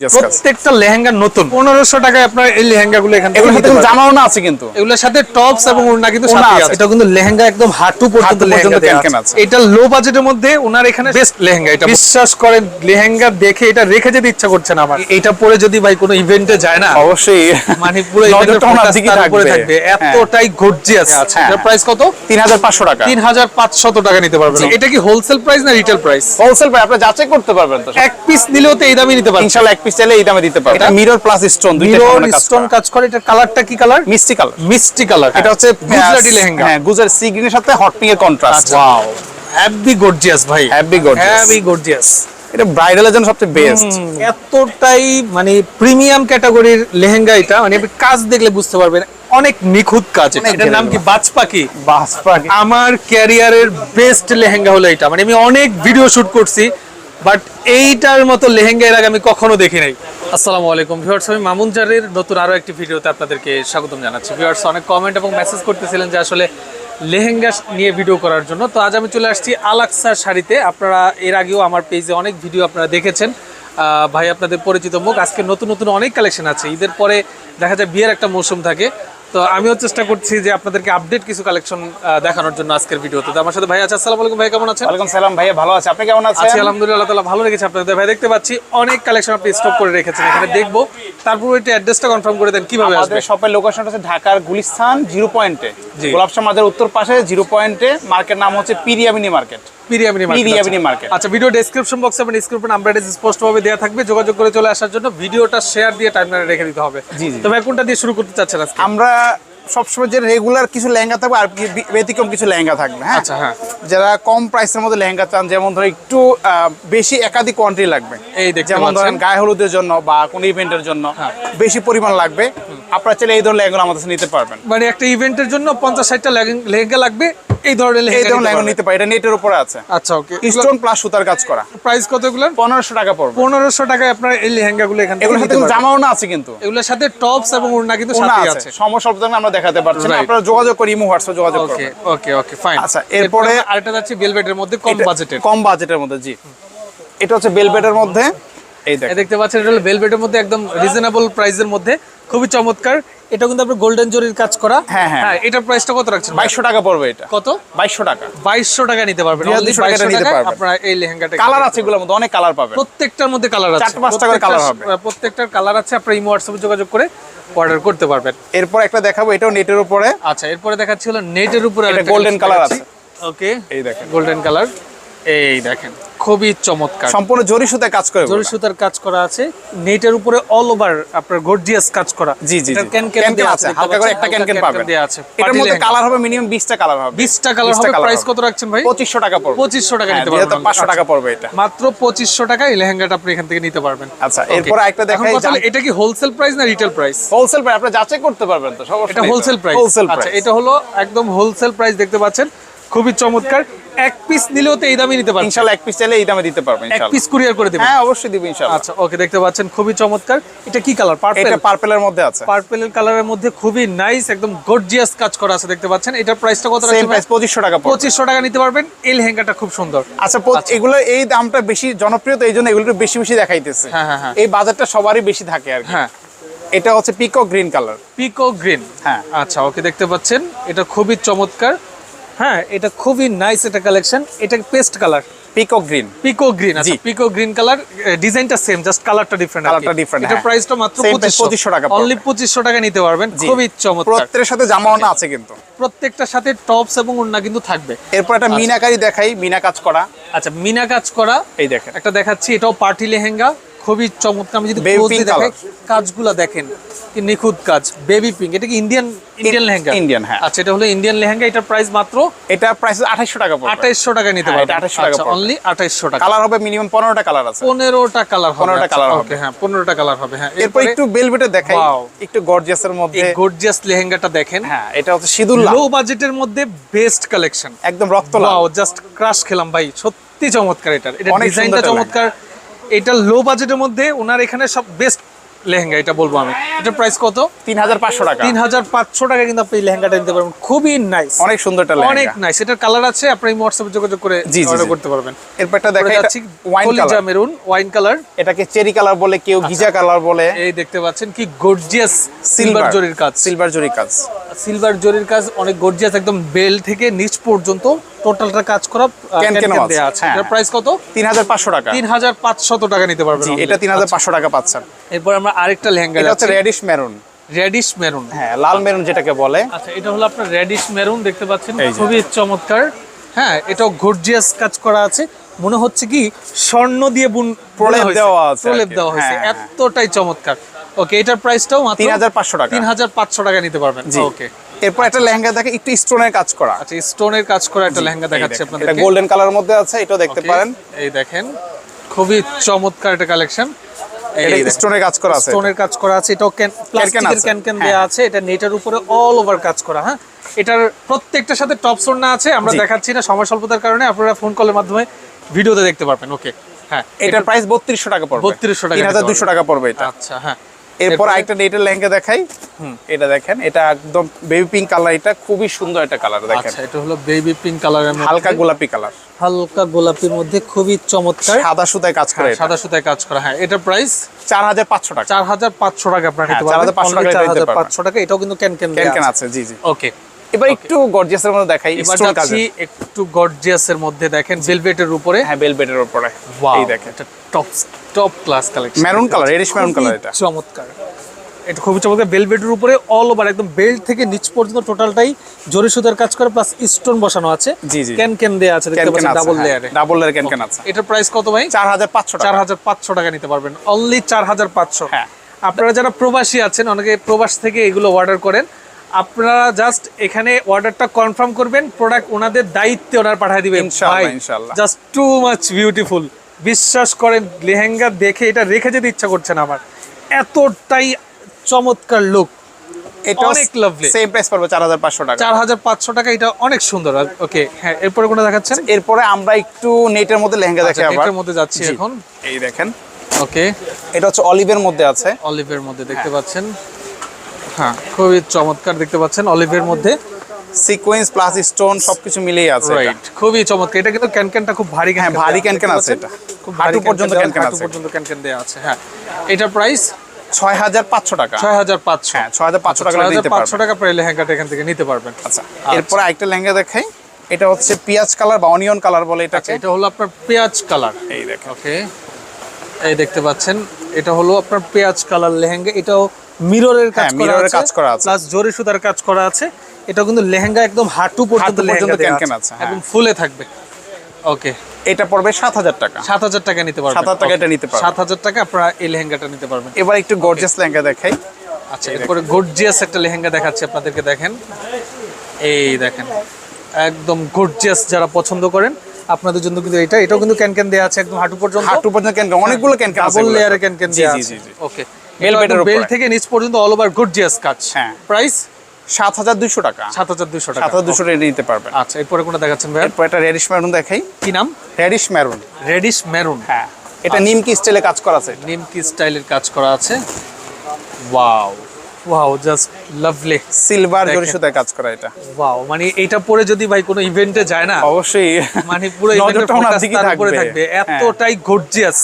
প্রত্যেকটা লেহেঙ্গা নতুন। পনেরোশো টাকায় আপনার এই লেহেঙ্গা গুলো এখান থেকে এগুলোর সাথে জামাও না আছে কিন্তু। এগুলোর সাথে টপস এবং ওড়না কিন্তু এটা কিন্তু লেহেঙ্গা একদম হাঁটু পর্যন্ত লেহেঙ্গা আছে। এটা লো বাজেটের মধ্যে ওনার এখানে বেস্ট লেহেঙ্গা এটা। বিশ্বাস করেন লেহেঙ্গা দেখে এটা রেখে যেতে ইচ্ছা করছে না আমার। এটা পরে যদি ভাই কোনো ইভেন্টে যায় না অবশ্যই। মানে পুরো থাকবে। থাকবে। এতটাই গর্জিয়াস আছে হ্যাঁ, এটার প্রাইস কত? তিন হাজার পাঁচশো টাকা। তিন হাজার পাঁচশত টাকা নিতে পারবেন। এটা কি হোলসেল প্রাইস না রিটেল প্রাইস হোলসেল ভাই আপনি যাচাই করতে পারবেন এক পিস নিলেও তো এই দামই নিতে পারবেন। ইনশাআল্লাহ এক পিস চাইলে এই দামে দিতে পারবেন এটা মিরর প্লাস স্টোন দুইটা মিরর স্টোন কাজ করে। এটা কালারটা কি কালার মিষ্টি কালার মিষ্টি কালার এটা হচ্ছে গুজরাটি লেহেঙ্গা। হ্যাঁ গুজরাট সি গ্রিনের সাথে হট পিঙ্ক এর কন্ট্রাস্ট ওয়াও হ্যাভি গর্জিয়াস ভাই। গর্জিয়াস হ্যাভি গর্জিয়াস এটা ব্রাইডালের জন্য সবচেয়ে বেস্ট এতটাই মানে প্রিমিয়াম ক্যাটাগরির লেহেঙ্গা এটা। মানে আপনি কাজ দেখলে বুঝতে পারবেন অনেক নিখুঁত কাজ এটার নাম কি? বাজ পাখি বাস আমার ক্যারিয়ারের বেস্ট লেহেঙ্গা হলো এটা। মানে আমি অনেক ভিডিও শুট করছি। বাট এইটার মতো লেহেঙ্গা এর আগে আমি কখনো দেখি নাই। আসসালামু আলাইকুম ভিউয়ার্স, আমি মামুন জারের নতুন আরও একটি ভিডিওতে আপনাদেরকে স্বাগতম জানাচ্ছি। ভিউয়ার্স, অনেক কমেন্ট এবং মেসেজ করতেছিলেন যে আসলে লেহেঙ্গা নিয়ে ভিডিও করার জন্য। তো আজ আমি চলে আসছি আলাক্সার শাড়িতে। আপনারা এর আগেও আমার পেজে অনেক ভিডিও আপনারা দেখেছেন। ভাই, আপনাদের পরিচিত মুখ। আজকে নতুন নতুন অনেক কালেকশন আছে। ঈদের পরে দেখা যায় বিয়ের একটা মৌসুম থাকে। তো আমিও চেষ্টা করছি যে আপনাদেরকে আপডেট কিছু কালেকশন দেখানোর জন্য আজকের ভিডিওতে। তো আমার সাথে ভাই আছে আসসালামু আলাইকুম ভাই কেমন আছেন? ওয়ালাইকুম সালাম ভাইয়া ভালো আছে। আপনি কেমন আছেন? আছি আলহামদুলিল্লাহ তাআলা ভালো রেখেছে আপনাদের। ভাই দেখতে পাচ্ছি অনেক কালেকশন আপনি স্টক করে রেখেছেন। এখানে দেখব তারপর একটু অ্যাড্রেসটা কনফার্ম করে দেন কীভাবে আসবে। আমাদের শপের লোকেশনটা হচ্ছে ঢাকার গুলিস্তান জিরো পয়েন্টে জি। গোলাপশাহ মাঝের উত্তর পাশে জিরো পয়েন্টে মার্কেট নাম হচ্ছে পিরিয়ামিনি মার্কেট। পিরিয়ামিনি পিরি মার্কেট। আচ্ছা। ভিডিও ডেসক্রিপশন বক্সে এবং স্ক্রিপ্ট নাম্বার স্পষ্টভাবে দেওয়া থাকবে। যোগাযোগ করে চলে আসার জন্য ভিডিওটা শেয়ার দিয়ে টাইমলাইনে রেখে দিতে হবে। জি, জি। তো ভাই কোনটা দিয়ে শুরু করতে চাচ্ছেন আজকে? আমরা সবসময় যে রেগুলার কিছু লেহেঙ্গা থাকবে আর ব্যতিক্রম কিছু লেহেঙ্গা থাকবে হ্যাঁ? আচ্ছা, হ্যাঁ। যারা কম প্রাইসের মধ্যে লেহেঙ্গা চান যেমন ধরো একটু বেশি একাধিক কোয়ান্টিটি লাগবে। এই যেমন ধরেন গায়ে হলুদের জন্য বা কোনো ইভেন্টের জন্য হ্যাঁ। বেশি পরিমাণ লাগবে। আপনারা চাইলে এই ধরনের লেহেঙ্গা আমাদের নিতে পারবেন। মানে একটা ইভেন্টের জন্য পঞ্চাশ ষাটটা লেহেঙ্গা লাগবে। এই ধরনের এই ধরনের লেহেঙ্গা নিতে পারে এটা নেটের উপরে আছে। আচ্ছা ওকে। স্টোন প্লাস সুতার কাজ করা। প্রাইস কত এগুলো পনেরোশো টাকা পড়বে। পনেরোশো টাকায় আপনার এই লেহেঙ্গা গুলো এখান থেকে এগুলোর সাথে। জামাও না আছে কিন্তু। এগুলোর সাথে টপস এবং ওড়না কিন্তু সাথেই আছে। সমস্যা হবে আমরা দেখাতে পারছি না। আপনারা যোগাযোগ করি ইমো হোয়াটসঅ্যাপ যোগাযোগ ওকে ওকে ওকে ফাইন আচ্ছা, এরপরে- আরেকটা যাচ্ছে বেলভেটের মধ্যে কম বাজেটের কম বাজেটের মধ্যে জি। এটা হচ্ছে বেলবেটের মধ্যে। এই দেখতে পাচ্ছেন এটা হলো ভেলভেটের মধ্যে একদম রিজনেবল প্রাইসের মধ্যে। খুবই চমৎকার। এটা কিন্তু আপনার গোল্ডেন জরির কাজ করা। হ্যাঁ, হ্যাঁ। এটার প্রাইসটা কত রাখছেন বাইশশো টাকা পড়বে এটা। কত? বাইশশো টাকা। বাইশশো টাকা নিতে পারবেন। দুই হাজার Only দুশো টাকা নিতে পারবেন। আপনারা এই লেহেঙ্গাটা কালার আছে এগুলোর মধ্যে অনেক কালার পাবেন। প্রত্যেকটার মধ্যে কালার আছে। চারটে পাঁচটা করে colour হবে। প্রত্যেকটার কালার আছে আপনারা ইমো হোয়াটসঅ্যাপে যোগাযোগ করে অর্ডার করতে পারবেন। এরপর একটা দেখাবো এটাও নেটের উপরে। আচ্ছা এরপরে দেখাচ্ছি হলো নেটের উপরে এটা golden color আছে। ওকে এই দেখেন। গোল্ডেন কালার এই দেখেন খুবই চমৎকার। সম্পূর্ণ জরি সুতায় কাজ করে জরি সুতার কাজ করা আছে। নেটের উপরে অল ওভার আপনার গর্জিয়াস কাজ করা। জি জি এটার জি। ক্যান ক্যান দেয়া আছে? হালকা করে একটা ক্যান ক্যান পাবেন। দেয়া আছে। এটার মধ্যে কালার হবে মিনিমাম 20টা কালার হবে। 20টা কালার হবে। প্রাইস কত রাখছেন ভাই? 2500 টাকা পড়বে। 2500 টাকা হ্যাঁ, নিতে পারবেন 2500 টাকা পড়বে এটা। মাত্র 2500 টাকা এই লেহেঙ্গাটা আপনি এখান থেকে নিতে পারবেন। আচ্ছা এরপর একটা দেখাই কথা এটা কি হোলসেল প্রাইস না রিটেল প্রাইস হোলসেল প্রাইস আপনি যাচাই করতে পারবেন তো সমস্যা এটা। হোলসেল প্রাইস আচ্ছা এটা হলো একদম হোলসেল প্রাইস দেখতে পাচ্ছেন। খুবই চমৎকার। এক পিস নিলেও তো এই দামে নিতে পারবেন ইনশাআল্লাহ এক পিস চাইলে এই দামে দিতে পারবেন এক পিস কুরিয়ার করে দিবেন হ্যাঁ অবশ্যই দিব ইনশাআল্লাহ আচ্ছা ওকে দেখতে পাচ্ছেন খুবই চমৎকার। এটা কি কালার পার্পল এটা পার্পলের মধ্যে আছে। পার্পেলের কালারের মধ্যে খুবই নাইস একদম গর্জিয়াস কাজ করা আছে দেখতে পাচ্ছেন। এটার প্রাইসটা কত সেম রাখছেন প্রাইস 2500 টাকা পড়বে। পঁচিশশো টাকা নিতে পারবেন। এই লেহেঙ্গাটা খুব সুন্দর। আচ্ছা এগুলো এই দামটা বেশি জনপ্রিয় তো এই জন্য এগুলো বেশি বেশি দেখাইতেছে। হ্যাঁ, হ্যাঁ, হ্যাঁ। এই বাজারটা সবারই বেশি থাকে আর কি। হ্যাঁ। এটা হচ্ছে pico green colour pico green হ্যাঁ। আচ্ছা ওকে দেখতে পাচ্ছেন। এটা খুবই চমৎকার। হ্যাঁ এটা খুবই নাইস এটা কালেকশন এটা paste colour peacock green peacock green আচ্ছা। পিকো গ্রিন কালার ডিজাইনটা সেম জাস্ট কালারটা ডিফারেন্ট Colourটা different, এটা। প্রাইসটা মাত্র 2500 টাকা। অনলি 2500 টাকা নিতে পারবেন খুবই চমৎকার। প্রত্যেকের সাথে জামাও না আছে কিন্তু। প্রত্যেকটার সাথে টপস এবং ওড়না কিন্তু থাকবে। এরপর একটা মিনাকারি দেখাই মিনা কাজ করা। আচ্ছা মিনা কাজ করা। এই দেখেন। একটা দেখাচ্ছি এটাও পার্টি লেহেঙ্গা খুবই চমৎকার। আমি যদি দেখাই। কাজগুলা দেখেন। নিখুঁত কাজ? বেবি পিঙ্ক এটা কি ইন্ডিয়ান ইন্ডিয়ান লেহেঙ্গা? Indian, হ্যাঁ। আচ্ছা এটা হলো ইন্ডিয়ান লেহেঙ্গা এটার প্রাইস মাত্র এটা প্রাইস 2800 টাকা পড়বে। 2800 টাকা নিতে হ্যাঁ, এটা 2800 টাকা অনলি 2800 টাকা। কালার হবে মিনিমাম 15টা কালার আছে। 15টা কালার হবে। 15টা colour হবে। ওকে হ্যাঁ 15টা কালার হবে হ্যাঁ। এরপর একটু বেলভেটে দেখাই। একটু গর্জিয়াসের এই মধ্যে। গর্জিয়াস লেহেঙ্গাটা দেখেন। হ্যাঁ এটা হচ্ছে সিদুল্লাহ লো বাজেটের মধ্যে বেস্ট কালেকশন একদম রক্ত লাল। ওয়াও জাস্ট ক্রাশ খেলাম ভাই সত্যি চমৎকার এটা। অনেক ডিজাইনটা চমৎকার। এটা লো বাজেটের মধ্যে ওনার এখানে সব বেস্ট লেহেঙ্গা এটা বলব আমি। এটার প্রাইস কত? তিন হাজার পাঁচশো টাকা। তিন হাজার পাঁচশো টাকা কিন্তু আপনি লেহেঙ্গাটা নিতে পারবেন। খুবই নাইস অনেক সুন্দর অনেক নাইস এটার কালার আছে আপনি হোয়াটসঅ্যাপে যোগাযোগ করে অর্ডার করতে পারবেন। এরপর একটা দেখা যাচ্ছে wine colour maroon wine colour এটাকে চেরি কালার বলে কেউ গিজা কালার বলে। এই দেখতে পাচ্ছেন কি গর্জিয়াস সিলভার জরির কাজ। সিলভার জরির কাজ। সিলভার জরির কাজ অনেক গর্জিয়াস একদম বেল থেকে নিচ পর্যন্ত। টোটালটা কাজ করা ক্যান আছে, দেয়া আছে। হ্যাঁ। প্রাইস কত? তিন হাজার পাঁচশো টাকা। তিন হাজার পাঁচশত টাকা নিতে পারবেন জি এটা তিন হাজার পাঁচশো টাকা পাচ্ছেন। এরপর আমরা আরেকটা লেহেঙ্গা এটা হচ্ছে রেডিশ মেরুন রেডিশ মেরুন হ্যাঁ লাল মেরুন যেটাকে বলে। আচ্ছা এটা হলো আপনার রেডিশ মেরুন দেখতে পাচ্ছেন। খুবই চমৎকার। হ্যাঁ এটাও গর্জিয়াস কাজ করা আছে। মনে হচ্ছে কি স্বর্ণ দিয়ে বুন প্রলেপ দেওয়া আছে প্রলেপ দেওয়া হয়েছে। হ্যাঁ, হ্যাঁ। এতটাই চমৎকার। ওকে এটার প্রাইসটাও মাত্র তিন হাজার পাঁচশো টাকা। তিন হাজার পাঁচশো টাকা নিতে পারবেন। ওকে এরপর একটা লেহেঙ্গা দেখে একটু স্টোনের কাজ করা। আচ্ছা স্টোনের কাজ করা একটা লেহেঙ্গা দেখাচ্ছি আপনাদের এটা গোল্ডেন কালার মধ্যে আছে এটাও দেখতে পারেন। এই দেখেন খুবই চমৎকার একটা কালেকশন এটা স্টোনের কাজ করা আছে। স্টোনের কাজ করা আছে এটাও প্লাস্টিকের ক্যান ক্যান হ্যাঁ। আছে এটা নেটের উপরে অল ওভার কাজ করা হ্যাঁ? এটার প্রত্যেকটার সাথে টপ না আছে আমরা দেখাচ্ছি না সময় স্বল্পতার কারণে আপনারা ফোন কলের মাধ্যমে ভিডিওতে দেখতে পারবেন ওকে হ্যাঁ। এটার প্রাইস বত্রিশশো টাকা পড়বে। 3200 টাকা দুশো টাকা পড়বে এটা। আচ্ছা হ্যাঁ। এরপর আরেকটা নেটের লেহেঙ্গা দেখাই। এটা দেখেন এটা একদম বেবি পিঙ্ক কালার এটা খুবই সুন্দর একটা কালার দেখেন। আচ্ছা এটা হলো বেবি পিঙ্ক কালারের মধ্যে? হালকা গোলাপি কালার হালকা গোলাপির মধ্যে খুবই চমৎকার। সাদা সুতায় কাজ করে সাদা সুতায় কাজ করা হ্যাঁ এটা প্রাইস চার হাজার পাঁচশো টাকা। চার হাজার পাঁচশো টাকা আপনার হ্যাঁ, নিতে পারবেন। 4500 টাকা চার নিতে হাজার পারবেন। পাঁচশো টাকা এটাও কিন্তু ক্যান ক্যান ক্যান আছে জি জি। ওকে। এবার একটু গর্জিয়াসের মধ্যে দেখাই এবার যাচ্ছি একটু গর্জিয়াসের মধ্যে দেখেন ভেলভেটের উপরে। হ্যাঁ বেলবেটের উপরে। এই দেখেন। এটা top top class collection Maroon color, reddish maroon color এটা। চমৎকার। এটা খুবই চমৎকার। বেলভেটের উপরে অল ওভার একদম বেল্ট থেকে নিচ পর্যন্ত টোটালটাই জরি সুতার কাজ করে প্লাস স্টোন বসানো আছে। জি, জি। ক্যান ক্যান দেয়া আছে দেখতে পাচ্ছেন ডাবল লেয়ারে ডাবল লেয়ার কেন কেন আছে। এটার প্রাইস কত ভাই? চার হাজার পাঁচশো টাকা। চার হাজার পাঁচশো টাকা নিতে পারবেন। অনলি চার হাজার পাঁচশো। হ্যাঁ। আপনারা যারা প্রবাসী আছেন অনেকে প্রবাস থেকে এগুলো অর্ডার করেন। আপনারা জাস্ট এখানে অর্ডারটা কনফার্ম করবেন প্রোডাক্ট ওনাদের দায়িত্বে ওনার পাঠিয়ে দিবেন ইনশাআল্লাহ, ইনশাআল্লাহ। জাস্ট টু মাচ বিউটিফুল বিশ্বাস করেন লেহেঙ্গা দেখে এটা রেখে যেতে ইচ্ছা করছে না আমার। এতটাই চমৎকার লুক এটা অনেক lovely। সেম প্রাইস পড়বে চার হাজার পাঁচশো টাকা। চার হাজার পাঁচশো টাকা এটা অনেক সুন্দর। ওকে হ্যাঁ এরপরে কোনো দেখাচ্ছেন? এরপরে আমরা একটু নেটের মধ্যে লেহেঙ্গা আচ্ছা, দেখে আবার। এটার মধ্যে যাচ্ছি এখন। এই দেখেন। ওকে এটা হচ্ছে অলিভের মধ্যে আছে। অলিভের মধ্যে দেখতে পাচ্ছেন। হ্যাঁ খুবই চমৎকার দেখতে পাচ্ছেন অলিভের মধ্যে। সিকোয়েন্স প্লাস স্টোন সবকিছু মিলিয়ে আছে রাইট খুবই চমৎকার। এটা কিন্তু ক্যানক্যানটা খুব ভারী হ্যাঁ, ভারী ক্যানক্যান আছে এটা। খুব হাঁটু ভারী পর্যন্ত ক্যানক্যান আছে। পর্যন্ত ক্যানক্যান দেয়া আছে হ্যাঁ। এটার প্রাইস ছয় হাজার পাঁচশো টাকা। ছয় হাজার পাঁচশো। হ্যাঁ ছয় হাজার পাঁচশো টাকা নিতে পাঁচশো টাকা প্রায় লেহেঙ্গাটা এখান থেকে নিতে পারবেন। আচ্ছা এরপরে আরেকটা লেহেঙ্গা দেখাই। এটা হচ্ছে পিঁয়াজ কালার বা অনিয়ন কালার বলে আচ্ছা এটাকে এটা হলো আপনার পেঁয়াজ কালার। এই দেখেন। ওকে এই দেখতে পাচ্ছেন। এটা হলো আপনার পেঁয়াজ কালার লেহেঙ্গা। এটাও মিররের কাজ হ্যাঁ, করা আছে কাজ করা আছে। প্লাস জরি সুতার কাজ করা আছে। এটা কিন্তু লেহেঙ্গা একদম হাঁটু পর্যন্ত লেহেঙ্গা ক্যানক্যান আছে, হ্যাঁ। একদম ফুলে থাকবে। ওকে এটা পড়বে সাত হাজার টাকা। সাত হাজার টাকা নিতে পারবেন। 7,000 টাকা এটা নিতে পারবেন। সাত হাজার টাকা আপনারা এই লেহেঙ্গাটা নিতে পারবেন। এবার একটু গর্জিয়াস লেহেঙ্গা দেখাই। আচ্ছা এরপরে গর্জিয়াস একটা লেহেঙ্গা দেখাচ্ছি আপনাদেরকে দেখেন। এই দেখেন একদম গর্জিয়াস যারা পছন্দ করেন আপনাদের জন্য কিন্তু এটা এটাও কিন্তু ক্যান ক্যান দেওয়া আছে একদম হাঁটু পর্যন্ত। হাঁটু পর্যন্ত ক্যানক্যান অনেকগুলো ক্যানক্যান আছে ডাবল। লেয়ারে ক্যান ক্যান জি দেওয়া জি আছে। জি বেল থেকে নিচ পর্যন্ত অল ওভার গর্জিয়াস কাজ। হ্যাঁ। প্রাইস সাত হাজার দুইশো টাকা। সাত হাজার দুশো সাত টাকা হাজার দুশো নিতে পারবেন। আচ্ছা এরপরে কোনটা দেখাচ্ছেন ভাই এরপর একটা রেডিশ মেরুন দেখাই। কি নাম? রেডিশ মেরুন রেডিশ মেরুন হ্যাঁ। এটা নিমকি স্টাইলে কাজ করা আছে। নিমকি স্টাইলের কাজ করা আছে। Wow wow just lovely silver দেখেন। জরি সুতায় কাজ করা এটা। ওয়াও মানে এটা পরে যদি ভাই কোনো ইভেন্টে যায় না অবশ্যই। মানে পুরো। থাকবে। হ্যাঁ। এতটাই গর্জিয়াস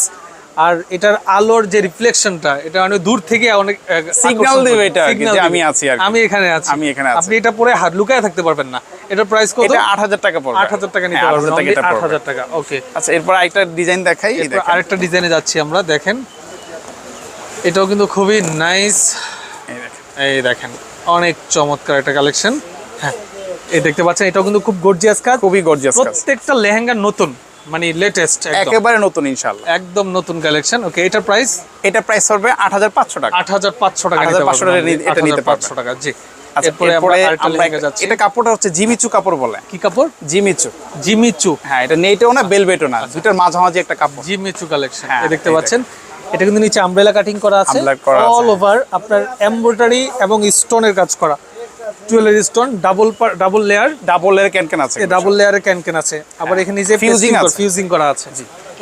আর এটার আলোর যে রিফ্লেকশনটা এটা অনেক দূর থেকে অনেক সিগন্যাল দেবে এটা যে আমি আছি আর আমি এখানে আছি। আমি এখানে আছি। আপনি এটা পরে হাত লুকায় থাকতে পারবেন না। এটার প্রাইস কত? এটা আট হাজার টাকা পড়বে। আট হাজার টাকা নিতে হ্যাঁ, পারবেন। 8,000 টাকা ওকে আচ্ছা এরপর আরেকটা ডিজাইন দেখাই। আরেকটা ডিজাইনে যাচ্ছি আমরা দেখেন। এটাও কিন্তু খুবই নাইস এই দেখেন। এই দেখেন অনেক চমৎকার একটা কালেকশন হ্যাঁ এই দেখতে পাচ্ছেন এটাও কিন্তু খুব গর্জিয়াস কাজ। খুবই গর্জিয়াস কাজ। প্রত্যেকটা লেহেঙ্গা নতুন। মানে লেটেস্ট একেবারে নতুন ইনশাআল্লাহ। একদম নতুন কালেকশন ওকে প্রাইস এটা প্রাইস আট হাজার পাঁচশো টাকা। আট হাজার পাঁচশো টাকা 8,500 টাকা এটা নিতে 8,500 টাকা জি। আচ্ছা এটা কাপড়টা হচ্ছে জিমিচু কাপড় বলে। কি কাপড়? Jimmy Choo. Jimmy Choo. হ্যাঁ এটা নেটেও না না দুটার মাঝামাঝি একটা কাপড়। জিমিচু কালেকশন হ্যাঁ, দেখতে পাচ্ছেন। এটা কিন্তু নিচে আমব্রেলা কাটিং করা আছে। Umbrella করা আছে, অল ওভার আপনার এমব্রয়ডারি এবং স্টোনের কাজ করা। Jewellery stone double double layer double এর ক্যান ক্যান আছে। ডাবল লেয়ারের ক্যান ক্যান আছে। আবার এখানে যে ফিউজিং আছে। ফিউজিং করা আছে।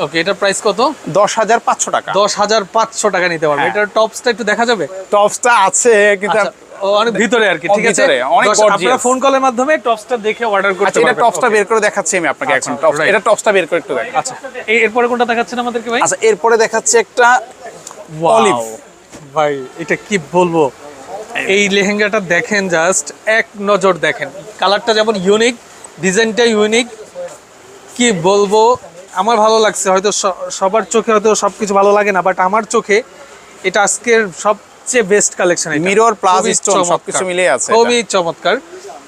ওকে এটার প্রাইস কত? দশ হাজার পাঁচশো টাকা। দশ হাজার পাঁচশো টাকা নিতে পারবে। হ্যাঁ। এটার টপসটা একটু দেখা যাবে? টপসটা আছে কিন্তু আচ্ছা, অনেক ভিতরে আর কি ঠিক আছে? অনেক আপনারা ফোন কলের মাধ্যমে টপসটা দেখে অর্ডার করতে আচ্ছা এটা পারবেন। টপসটা বের করে দেখাচ্ছি আমি আপনাকে এখন। আচ্ছা, টপস right. এটা টপসটা বের করে একটু দেখ আচ্ছা এই এরপরে কোনটা দেখাচ্ছেন আমাদেরকে ভাই? আচ্ছা এরপরে দেখাচ্ছি একটা olive। ভাই এটা কি বলব? এই লেহেঙ্গাটা দেখেন জাস্ট এক নজর দেখেন। কালারটা যেমন ইউনিক ডিজাইনটা ইউনিক কি বলব আমার ভালো লাগছে হয়তো সবার চোখে হয়তো সবকিছু ভালো লাগে না বাট আমার চোখে এটা আজকের সবচেয়ে best collection Mirror plus stone সবকিছু মিলে আছে খুবই চমৎকার।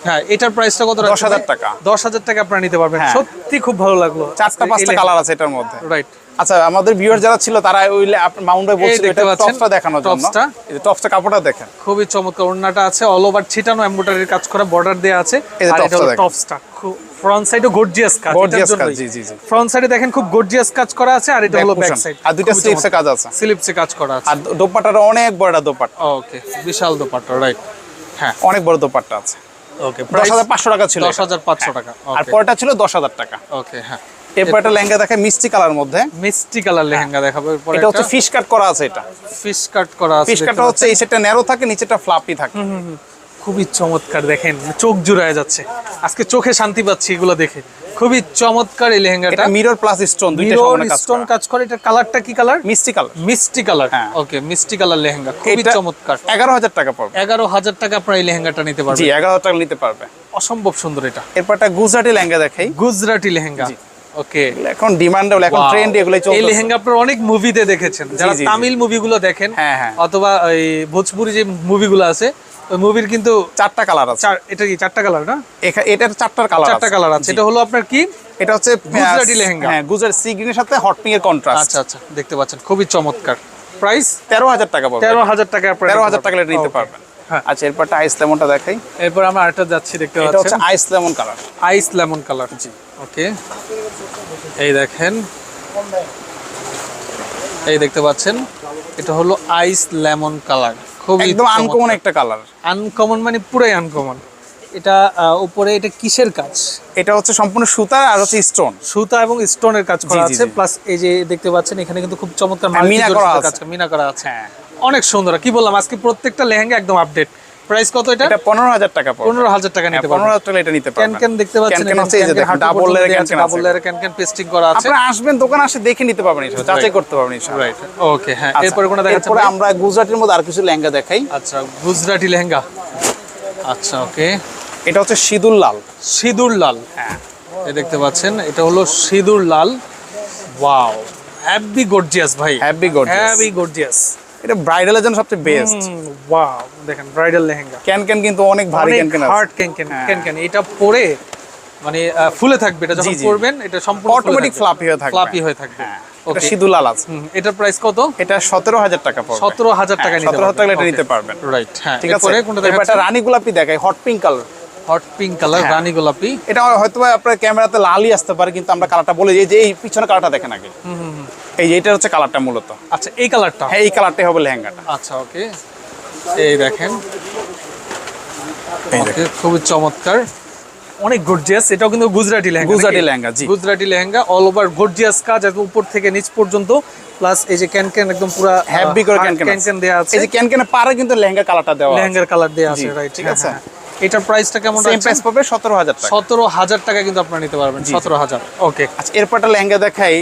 হ্যাঁ এটার প্রাইসটা কত 10,000 টাকা। দশ হাজার টাকা আপনারা নিতে পারবেন। হ্যাঁ। সত্যি খুব ভালো লাগল। চারটা পাঁচটা কালার আছে এটার মধ্যে। রাইট আচ্ছা আমাদের ভিউয়ার যারা ছিল তারা ওই মাউন্ট বলছিল এটা টপসটা দেখানোর জন্য। টপসটা। এই যে টপসটা কাপড়টা দেখেন। খুবই চমৎকার ওড়নাটা আছে অল ওভার ছিটানো এমব্রয়ডারির কাজ করা বর্ডার দেয়া আছে। আর এটা টপসটা ফ্রন্ট সাইডে গর্জিয়াস কাজ Gorgeous কাজ, জি, জি, জি। ফ্রন্ট সাইডে দেখেন খুব গর্জিয়াস কাজ করা আছে আর এটা হলো ব্যাক সাইড আর দুইটা স্লিপসে কাজ আছে। স্লিপসে কাজ করা আছে। আর দোপাট্টাটা অনেক বড় দোপাট্টা। ওকে বিশাল দোপাট্টা রাইট হ্যাঁ। অনেক বড় দোপাট্টা আছে। ওকে দশ হাজার পাঁচশো টাকা ছিল দশ হাজার পাঁচশো টাকা। আর ওকে পরটা ছিল দশ হাজার টাকা। ওকে হ্যাঁ। এরপর একটা লেহেঙ্গা দেখে মিষ্টি কালার মধ্যে। মিষ্টি কালার লেহেঙ্গা দেখাবো এরপর এটা হচ্ছে ফিশ কাট করা আছে এটা। ফিশ কাট করা আছে ফিশ কাটটা হচ্ছে এই সেটটা ন্যারো থাকে নিচেটা ফ্লাপি থাকে। খুবই চমৎকার দেখেন চোখ জুড়ায় যাচ্ছে। আজকে চোখে শান্তি পাচ্ছি এগুলো দেখে। খুবই চমৎকার এই লেহেঙ্গাটা। এটা মিরর প্লাস স্টোন দুইটা সমানে কাজ স্টোন কাজ করে এটার কালারটা কি কালার মিষ্টি কালার মিষ্টি কালার হ্যাঁ। ওকে মিষ্টি কালার লেহেঙ্গা খুবই চমৎকার। এগারো হাজার টাকা পড়বে। এগারো হাজার টাকা আপনার এই লেহেঙ্গাটা নিতে জি পারবেন এগারো হাজার টাকা নিতে পারবে। অসম্ভব সুন্দর এটা। এরপর একটা গুজরাটি লেহেঙ্গা দেখাই। গুজরাটি লেহেঙ্গা। ওকে এখন ডিমান্ডেবল এখন ট্রেন্ড এগুলো এই লেহেঙ্গা আপনার অনেক মুভিতে দেখেছেন। যারা জি, জি। তামিল মুভিগুলো দেখেন হ্যাঁ, হ্যাঁ। অথবা ওই ভোজপুরি যে মুভিগুলো আছে মুভির কিন্তু চারটা কালার আছে। এটা কি চারটা কালার না? এখা- এটার চারটার কালার চারটা কালার আছে। এটা হলো আপনার কি? এটা হচ্ছে গুজরাটি লেহেঙ্গা। হ্যাঁ গুজরাট সি গ্রিনের সাথে হট পিঙ্ক এর কন্ট্রাস্ট আচ্ছা আচ্ছা দেখতে পাচ্ছেন। খুবই চমৎকার। প্রাইস তেরো হাজার টাকা তেরো হাজার টাকা তেরো হাজার টাকা নিতে পারবেন। আচ্ছা এরপরটা আইস লেমনটা দেখাই। এরপর আমরা আরেকটা যাচ্ছি দেখতে এটা হচ্ছে ice lemon colour ice lemon colour জি। ওকে এই দেখেন। এই দেখতে পাচ্ছেন? এটা হলো আইস লেমন কালার খুবই একদম আনকমন একটা কালার আনকমন মানে পুরাই আনকমন এটা উপরে এটা কিসের কাজ? এটা হচ্ছে সম্পূর্ণ সুতা আর হচ্ছে স্টোন সুতা এবং স্টোনের কাজ করা আছে। প্লাস এই যে দেখতে পাচ্ছেন এখানে কিন্তু খুব চমৎকার হ্যাঁ, মিনা করা আছে। মিনা করা আছে। হ্যাঁ। অনেক সুন্দর। কি বললাম আজকে প্রত্যেকটা লেহেঙ্গা একদম আপডেট প্রাইস কত এটা? এটা পনেরো হাজার টাকা পড়বে। পনেরো হাজার টাকা নিতে হ্যাঁ, পারবেন। হাজার টাকা এটা নিতে পারবেন। ক্যান দেখতে পাচ্ছেন ক্যান হচ্ছে এই যে দেখেন double layer can can double layer can can pasting করা আছে। আপনারা আসবেন দোকান আসে দেখে নিতে পারবেন ইনশাআল্লাহ যাচাই করতে পারবেন ইনশাআল্লাহ। রাইট ওকে হ্যাঁ আচ্ছা, এরপরে কোনটা দেখাচ্ছেন এরপরে? আমরা গুজরাটের মধ্যে আর কিছু লেহেঙ্গা দেখাই। আচ্ছা গুজরাটি লেহেঙ্গা। আচ্ছা ওকে এটা হচ্ছে সিঁদুর লাল। সিঁদুর লাল। হ্যাঁ। এই দেখতে পাচ্ছেন এটা হলো সিঁদুর লাল। ওয়াও হ্যাভি গর্জিয়াস ভাই। হ্যাভি গর্জিয়াস হ্যাভি গর্জিয়াস এটা ব্রাইডালের জন্য সবচেয়ে বেস্ট ওয়াও দেখেন ব্রাইডাল লেহেঙ্গা। ক্যান ক্যান কিন্তু অনেক ভারী can can hard can can হ্যাঁ। ক্যান ক্যান এটা পরে মানে ফুলে থাকবে এটা যখন। পরবেন এটা সম্পূর্ণ অটোমেটিক ফ্লাপি হয়ে থাকবে। ফ্লাপি হয়ে থাকবে। হ্যাঁ এটা ওকে সিঁদুর লাল আছে এটার প্রাইস কত? এটা সতেরো হাজার টাকা পড়বে। সতেরো হাজার টাকা নিতে সতেরো হাজার টাকা এটা নিতে পারবেন। রাইট হ্যাঁ ঠিক আছে? কোনটা এরপর দেখাচ্ছেন একটা রানী গোলাপি দেখাই hot pink colour hot pink colour হ্যাঁ। রানী গোলাপি। এটা হয়তো আপনার ক্যামেরাতে লালই আসতে পারে কিন্তু আমরা কালারটা বলে যে এই পিছনে কালারটা দেখেন আগে। এই এটা হচ্ছে কালারটা মূলত। আচ্ছা এই কালারটা? হ্যাঁ এই কালারটাই হবে লেহেঙ্গাটা। আচ্ছা ওকে। এই দেখেন। খুবই চমৎকার। অনেক গর্জিয়াস এটাও কিন্তু গুজরাটি লেহেঙ্গা গুজরাটি লেহেঙ্গা, জি। Gujarati lehenga all over gorgeous কাজ একদম উপর থেকে নিচ পর্যন্ত। প্লাস এই যে ক্যান ক্যান একদম পুরো হ্যাভি করে ক্যান ক্যান দেয়া আছে। এই যে ক্যান ক্যানে পারে কিন্তু লেহেঙ্গা কালারটা দেওয়া লেহেঙ্গার কালার দেয়া আছে রাইট ঠিক আছে। এটার প্রাইসটা কেমন সেম প্রাইস পাবে সতেরো হাজার টাকা। সতেরো হাজার টাকা কিন্তু আপনারা নিতে পারবেন। সতেরো হাজার। ওকে আচ্ছা এরপর একটা লেহেঙ্গা দেখাই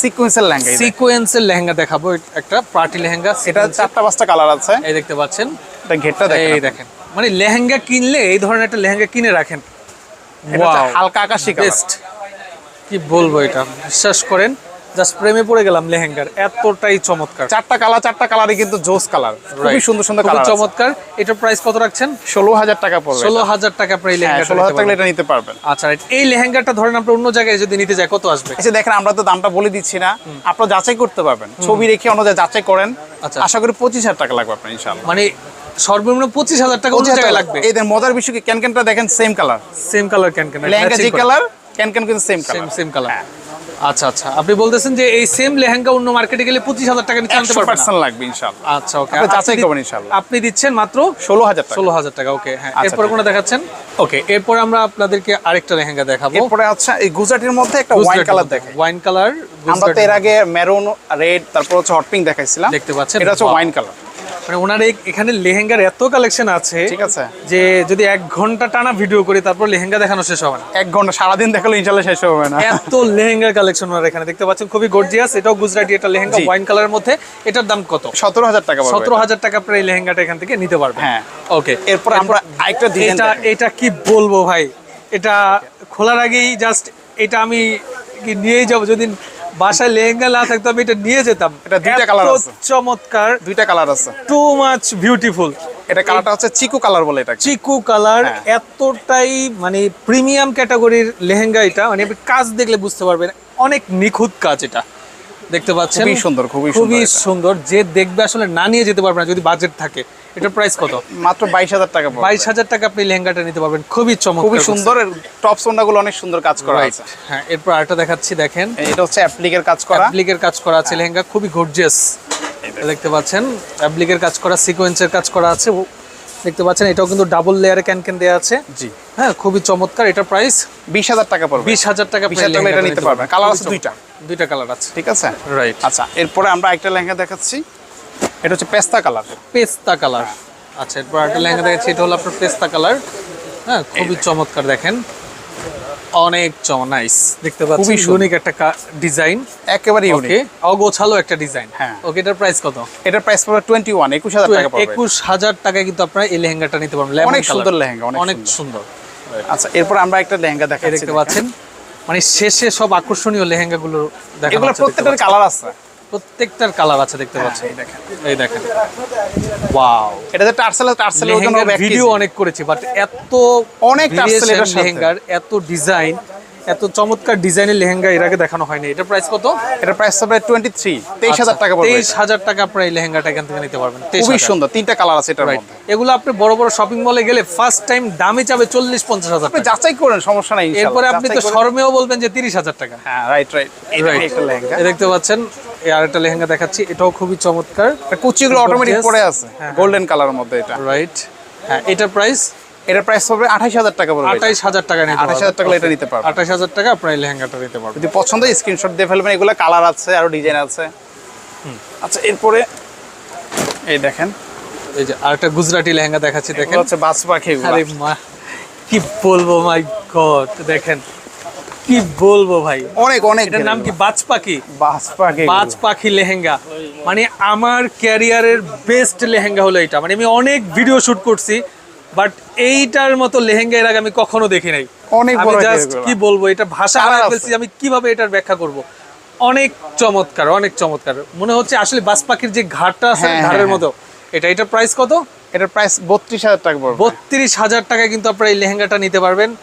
সিকোয়েন্সের লেহেঙ্গা দেখেন। সিকোয়েন্সের লেহেঙ্গা দেখাবো। একটা পার্টি লেহেঙ্গা। এটা চারটা পাঁচটা কালার আছে। এই দেখতে পাচ্ছেন। এটা ঘেরটা এই দেখেন। দেখেন। মানে লেহেঙ্গা কিনলে এই ধরনের একটা লেহেঙ্গা কিনে রাখেন। এটা. হালকা আকাশি কালার কি বলব এটা? বিশ্বাস করেন। জাস্ট প্রেমে পড়ে গেলাম লেহেঙ্গার। এতটাই চমৎকার। চারটা কালার চারটা কালারই কিন্তু জোস কালার। খুবই সুন্দর সুন্দর কালার চমৎকার। এটার প্রাইস কত রাখছেন? ষোলো হাজার টাকা পড়বে ষোলো হাজার টাকা আপনার এই হ্যাঁ ষোলো হাজার টাকা এটা নিতে পারবেন। আচ্ছা এই লেহেঙ্গাটা ধরেন অন্য জায়গায় যদি নিতে যাই কত আসবে? এসে দেখেন আমরা তো দামটা বলে দিচ্ছি না। আপনারা যাচাই করতে পারবেন। ছবি রেখে অনুযায়ী যাচাই করেন। আচ্ছা। আশা করি পঁচিশ হাজার টাকা লাগবে আপনার ইনশাল্লাহ মানে সর্বনিম্ন পঁচিশ হাজার টাকা অন্য লাগবে? এদের মজার বিষয় কি দেখেন same colour same colour lehenga যে কালার কিন্তু same same colour same colour আচ্ছা আচ্ছা। আপনি বলতেছেন যে এই সেম লেহেঙ্গা অন্য মার্কেটে গেলে পঁচিশ হাজার টাকা নিচে আনতে পারবেন লাগবে আচ্ছা ওকে। আপনি যাচাই করবেন। আপনি দিচ্ছেন মাত্র ষোলো হাজার ষোলো হাজার টাকা ওকে হ্যাঁ। আচ্ছা, এরপরে ঠিক কোনো দেখাচ্ছেন? ওকে এরপরে আমরা আপনাদেরকে আরেকটা লেহেঙ্গা দেখাবো। এরপরে আচ্ছা এই গুজরাটির মধ্যে একটা ওয়াইন কালার দেখে ওয়াইন কালার আমরা তো এর আগে মেরুন রেড তারপর হচ্ছে হট পিঙ্ক দেখাইছিলাম। দেখতে পাচ্ছেন? এটা হচ্ছে ওয়াইন কালার মানে ওনার এখানে লেহেঙ্গার এত কালেকশন আছে ঠিক আছে। যে যদি এক ঘণ্টা টানা ভিডিও করি তারপর লেহেঙ্গা দেখানো শেষ হবে না। এক ঘণ্টা সারাদিন দেখালে ইনশাল্লাহ শেষ হবে না। এত লেহেঙ্গার কালেকশন ওনার এখানে। দেখতে পাচ্ছেন খুবই গর্জিয়াস এটাও গুজরাটি একটা লেহেঙ্গা। ওয়াইন কালারের মধ্যে। এটার দাম কত? সতেরো হাজার টাকা সতেরো হাজার টাকা এই লেহেঙ্গাটা এখান থেকে নিতে পারবেন হ্যাঁ। ওকে এরপর আমরা আরেকটা এটা এটা কি বলব ভাই? এটা খোলার আগেই জাস্ট এটা আমি কি নিয়েই যাব? যদি বাসায় লেহেঙ্গা না থাকতো আমি এটা নিয়ে যেতাম। এটা দুইটা কালার আছে। চমৎকার। দুইটা কালার আছে। টু মাচ বিউটিফুল এটা কালারটা হচ্ছে চিকু কালার বলে এটা চিকু কালার হ্যাঁ। এতটাই মানে প্রিমিয়াম ক্যাটাগরির লেহেঙ্গা এটা। মানে আপনি কাজ দেখলে বুঝতে পারবেন অনেক নিখুঁত কাজ এটা। দেখতে পাচ্ছেন? খুবই সুন্দর, খুবই খুবই সুন্দর। যে দেখবে আসলে না নিয়ে যেতে পারবে না যদি বাজেট থাকে। এটার প্রাইস কত? মাত্র বাইশ হাজার টাকা পড়বে। বাইশ হাজার টাকা আপনি লেহেঙ্গাটা নিতে পারবেন। খুবই চমৎকার খুবই সুন্দর টপ সোন্ডাগুলো অনেক সুন্দর কাজ করা আছে। হ্যাঁ এরপর আরেকটা দেখাচ্ছি দেখেন। এটা হচ্ছে অ্যাপ্লিকের কাজ করা। অ্যাপ্লিকের কাজ করা আছে লেহেঙ্গা খুবই গর্জিয়াস দেখতে পাচ্ছেন? অ্যাপ্লিকের কাজ করা সিকোয়েন্সের কাজ করা আছে। দেখতে পাচ্ছেন এটাও কিন্তু ডাবল লেয়ারে ক্যান ক্যান দেওয়া আছে। জি। হ্যাঁ খুবই চমৎকার। এটা প্রাইস বিশ হাজার টাকা পড়বে। বিশ হাজার টাকা বিশ হাজার টাকা এটা নিতে পারবেন। কালার আছে দুইটা। দুইটা কালার আছে। ঠিক আছে? রাইট আচ্ছা এরপরে আমরা একটা লেহেঙ্গা দেখাচ্ছি। এটা হচ্ছে পেস্তা কালার। পেস্তা কালার। আচ্ছা এরপর একটা লেহেঙ্গা দেখাচ্ছি এটা হলো আপনার পেস্তা কালার। হ্যাঁ খুবই চমৎকার দেখেন। অনেক চম নাইস দেখতে পাচ্ছেন। খুবই। ইউনিক একটা ডিজাইন একেবারে ইউনিক অগোছালো একটা ডিজাইন হ্যাঁ। ওকে এটার প্রাইস কত? এটার প্রাইস পড়বে টোয়েন্টি ওয়ান একুশ হাজার টাকা পড়বে। একুশ হাজার টাকায় কিন্তু আপনারা এই লেহেঙ্গাটা নিতে পারবেন। অনেক সুন্দর লেহেঙ্গা, অনেক সুন্দর। আচ্ছা এরপর আমরা একটা লেহেঙ্গা দেখাচ্ছি দেখতে পাচ্ছেন। মানে শেষে সব আকর্ষণীয় লেহেঙ্গাগুলো দেখা এগুলো প্রত্যেকটার কালার আছে। প্রত্যেকটার কালার আছে দেখতে পাচ্ছেন। এই দেখেন। ওয়াও এটা যে টার্সেল টার্সেল ভিডিও অনেক করেছি বাট এত অনেক টার্সেল। লেহেঙ্গার এত ডিজাইন এত চমৎকার ডিজাইনের লেহেঙ্গা এর আগে দেখানো হয়নি। এটা প্রাইস কত? এটার প্রাইস হবে টোয়েন্টি থ্রি তেইশ হাজার টাকা পড়বে তেইশ হাজার টাকা আপনার এই লেহেঙ্গাটা এখান থেকে নিতে পারবেন। খুবই সুন্দর তিনটা কালার আছে এটার রাইট এগুলো আপনি বড় বড় শপিং মলে গেলে ফার্স্ট টাইম দামে চাবে চল্লিশ পঞ্চাশ হাজার আপনি যাচাই করেন সমস্যা নাই। এরপরে আপনি তো শর্মেও বলবেন যে তিরিশ হাজার টাকা। হ্যাঁ রাইট রাইট এটা Right. একটা লেহেঙ্গা। এই দেখতে পাচ্ছেন এই আরেকটা লেহেঙ্গা দেখাচ্ছি এটাও খুবই চমৎকার। এটা কুচিগুলো অটোমেটিক পরে আছে হ্যাঁ, গোল্ডেন কালারের মধ্যে এটা। রাইট হ্যাঁ এটার প্রাইস এটার প্রাইস হবে আঠাইশ হাজার টাকা পড়বে। আঠাইশ হাজার টাকা নিতে 28,000 টাকা এটা নিতে পারবেন। আঠাইশ হাজার টাকা আপনার এই লেহেঙ্গাটা নিতে পারবেন যদি পছন্দ স্ক্রিনশট দিয়ে ফেলবেন। এগুলো কালার আছে আরও ডিজাইন আছে। আচ্ছা এরপরে এই দেখেন। এই যে আরেকটা গুজরাটি লেহেঙ্গা দেখাচ্ছি দেখেন। হচ্ছে বাস পাখি। আরে মা কি বলব মাই গড দেখেন। কি বলব ভাই। অনেক অনেক এটার নাম কি? বাজ পাখি? বাস পাখি বাজ পাখি লেহেঙ্গা। মানে আমার ক্যারিয়ারের বেস্ট লেহেঙ্গা হলো এটা। মানে আমি অনেক ভিডিও শুট করছি। বাট এইটার মতো লেহেঙ্গা এর আগে আমি কখনো দেখি নাই। অনেক আমি জাস্ট কি বলব এটা ভাষা আছে। ফেলছি আমি কীভাবে এটার ব্যাখ্যা করব। অনেক চমৎকার অনেক চমৎকার। মনে হচ্ছে আসলে বাজ পাখির যে ঘাটটা আছে হ্যাঁ, ঘাড়ের হ্যাঁ, মতো এটা এটার প্রাইস কত? এটার প্রাইস বত্রিশ হাজার টাকা পড়বে। বত্রিশ হাজার টাকায় কিন্তু আপনারা এই লেহেঙ্গাটা নিতে পারবেন।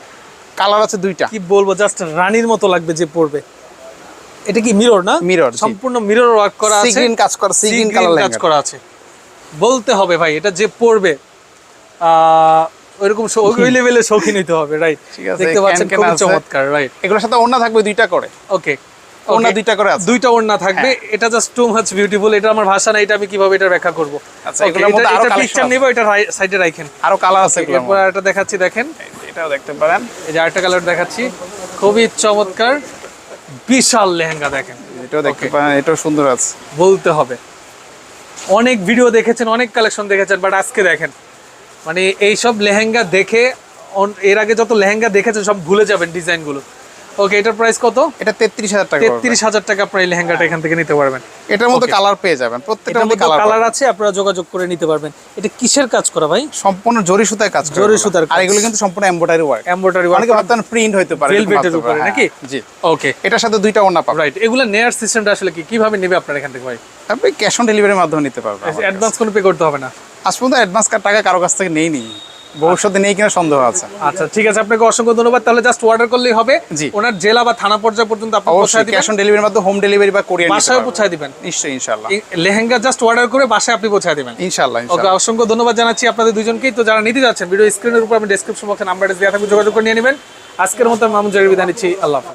কালার আছে দুইটা। কি বলব জাস্ট রানীর মতো লাগবে যে পড়বে এটা কি মিরর না? মিরর সম্পূর্ণ মিরর ওয়ার্ক করা আছে। কাজ করা সিগ্রিন কালার কাজ করা আছে। বলতে হবে ভাই এটা যে পড়বে ওইরকম ওই লেভেলে শৌখিন হইতে হবে রাইট দেখতে পাচ্ছেন খুবই চমৎকার রাইট এগুলোর সাথে ওন্না থাকবে দুইটা করে। ওকে ওন্না দুইটা করে আছে। দুইটা ওড়না থাকবে। এটা জাস্ট টু মাচ বিউটিফুল এটা আমার ভাষা না এটা আমি কীভাবে এটা ব্যাখ্যা করব? আচ্ছা, এগুলোর মধ্যে আরও পিকচার। নিব এটা সাইডে রাখেন আরও কালার আছে এরপর এটা দেখাচ্ছি দেখেন। এটাও দেখতে পারেন। এই যে আরেকটা কালার দেখাচ্ছি। খুবই চমৎকার। বিশাল লেহেঙ্গা দেখেন। এটাও দেখতে পারেন এটাও সুন্দর আছে। বলতে হবে। অনেক ভিডিও দেখেছেন অনেক কালেকশন দেখেছেন বাট আজকে দেখেন। মানে এইসব লেহেঙ্গা দেখে এর আগে যত লেহেঙ্গা দেখেছেন সব ভুলে যাবেন ডিজাইনগুলো। ওকে এটার প্রাইস কত? এটা তেত্রিশ হাজার টাকা। তেত্রিশ হাজার টাকা আপনার এই লেহেঙ্গাটা এখান থেকে নিতে পারবেন। এটার মধ্যে কালার পেয়ে যাবেন প্রত্যেকটার এটার মধ্যে কালার আছে আপনারা যোগাযোগ করে নিতে পারবেন। এটা কিসের কাজ করা ভাই? সম্পূর্ণ জরি সুতায় কাজ করে জরি সুতার আর এগুলো কিন্তু সম্পূর্ণ এমব্রয়ডারি ওয়ার্ক এমব্রয়ডারি অনেকে ভাবতেন প্রিন্ট হইতে পারে Velvet উপরে, নাকি? হ্যাঁ, জি। ওকে এটার সাথে দুইটা ওন্না পাবেন। রাইট এগুলো নেয়ার সিস্টেমটা আসলে কি? কীভাবে নেবে আপনার এখান থেকে ভাই? আপনি ক্যাশ অন ডেলিভারির মাধ্যমে নিতে পারবেন অ্যাডভান্স কোনো পে করতে হবে না। আজ পর্যন্ত অ্যাডভান্স কার টাকা কারও কাছ থেকে নেই নি ভবিষ্যতে নেই কিনা সন্দেহ আছে। আচ্ছা ঠিক আছে আপনাকে অসংখ্য ধন্যবাদ। তাহলে জাস্ট অর্ডার করলেই হবে। জি। ওনার জেলা বা থানা পর্যায়ে পর্যন্ত আপনি অবশ্যই দিবেন। ক্যাশ অন ডেলিভারির মাধ্যমে হোম ডেলিভারি বা কোরিয়ার বাসায় পৌঁছায় দিবেন। নিশ্চয়ই ইনশাআল্লাহ। লেহেঙ্গা জাস্ট অর্ডার করে বাসায় আপনি পৌঁছায় দিবেন। ইনশাআল্লাহ ওকে অসংখ্য ধন্যবাদ জানাচ্ছি আপনাদের দুজনকেই। তো যারা নিতে যাচ্ছেন ভিডিও স্ক্রিনের উপর আমি ডেসক্রিপশন বক্সে নাম্বার দেওয়া থাকবে যোগাযোগ করে নিয়ে নেবেন। আজকের মতো মামুন জয়ের বিদায় নিচ্ছি। আল্লাহ।